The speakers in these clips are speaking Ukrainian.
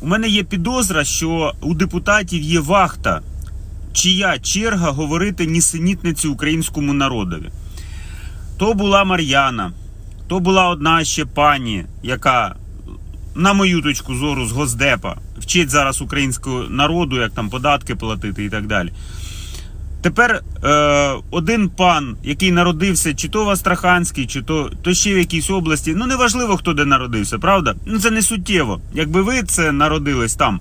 У мене є підозра, що у депутатів є вахта, чия черга говорити нісенітниці українському народові. То була Мар'яна, то була одна ще пані, яка, на мою точку зору, з Госдепа вчить зараз українського народу, як там податки платити і так далі. Тепер е, один пан, який народився, чи то в Астраханській, чи то, то ще в якійсь області. Ну неважливо, хто де народився, правда? Ну це не суттєво. Якби ви це народились там,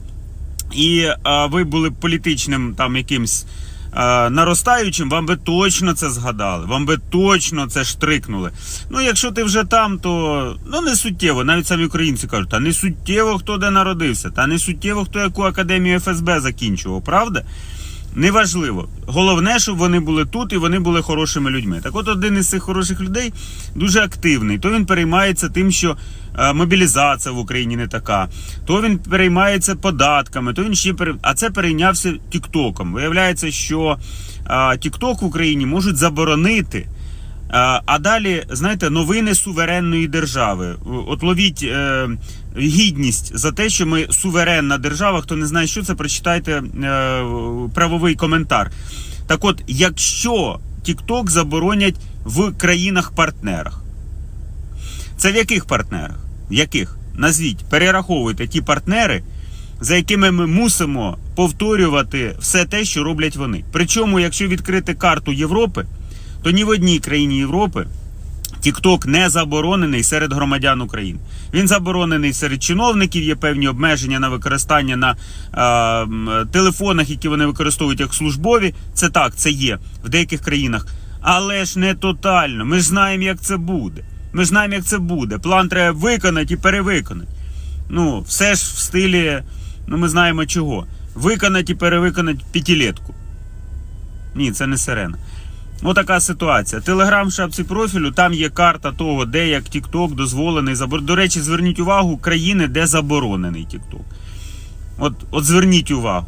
і е, ви були політичним там якимсь е, наростаючим, вам би точно це згадали, вам би точно це штрикнули. Ну, якщо ти вже там, то ну не суттєво. Навіть самі українці кажуть, та не суттєво, хто де народився, та не суттєво, хто яку академію ФСБ закінчував, правда? Неважливо. Головне, щоб вони були тут і вони були хорошими людьми. Так от один із цих хороших людей дуже активний. То він переймається тим, що е, мобілізація в Україні не така, то він переймається податками, то він ще пере... а це перейнявся Тіктоком. Виявляється, що е, Тікток в Україні можуть заборонити. А, далі, знаєте, новини суверенної держави. От ловіть е, гідність за те, що ми суверенна держава. Хто не знає, що це, прочитайте е, правовий коментар. Так от, якщо TikTok заборонять в країнах-партнерах, це в яких партнерах? В яких? Назвіть, перераховуйте ті партнери, за якими ми мусимо повторювати все те, що роблять вони. Причому, якщо відкрити карту Європи, то ні в одній країні Європи TikTok не заборонений серед громадян України. Він заборонений серед чиновників, є певні обмеження на використання на е, телефонах, які вони використовують як службові. Це так, це є в деяких країнах. Але ж не тотально. Ми ж знаємо, як це буде. Ми ж знаємо, як це буде. План треба виконати і перевиконати. Ну, все ж в стилі, ну ми знаємо чого. Виконати і перевиконати п'ятилетку. Ні, це не сирена. Отака ситуація. Телеграм шапці профілю, там є карта того, де як TikTok дозволений забор. До речі, зверніть увагу країни, де заборонений TikTok. От, от зверніть увагу.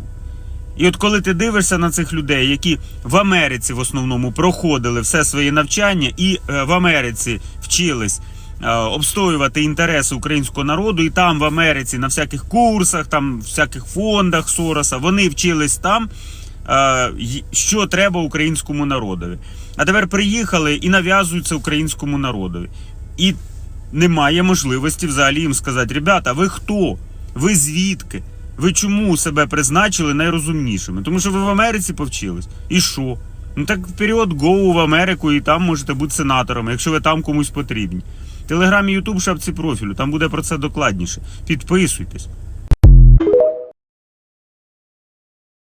І от коли ти дивишся на цих людей, які в Америці в основному проходили все своє навчання і е, в Америці вчились е, обстоювати інтереси українського народу, і там в Америці на всяких курсах, там всяких фондах Сороса, вони вчились там що треба українському народові. А тепер приїхали і нав'язуються українському народові. І немає можливості взагалі їм сказати: ребята, ви хто? Ви звідки? Ви чому себе призначили найрозумнішими? Тому що ви в Америці повчились. І що? Ну так вперед, гоу в Америку, і там можете бути сенаторами, якщо ви там комусь потрібні. Телеграм і Ютуб шапці профілю, там буде про це докладніше. Підписуйтесь.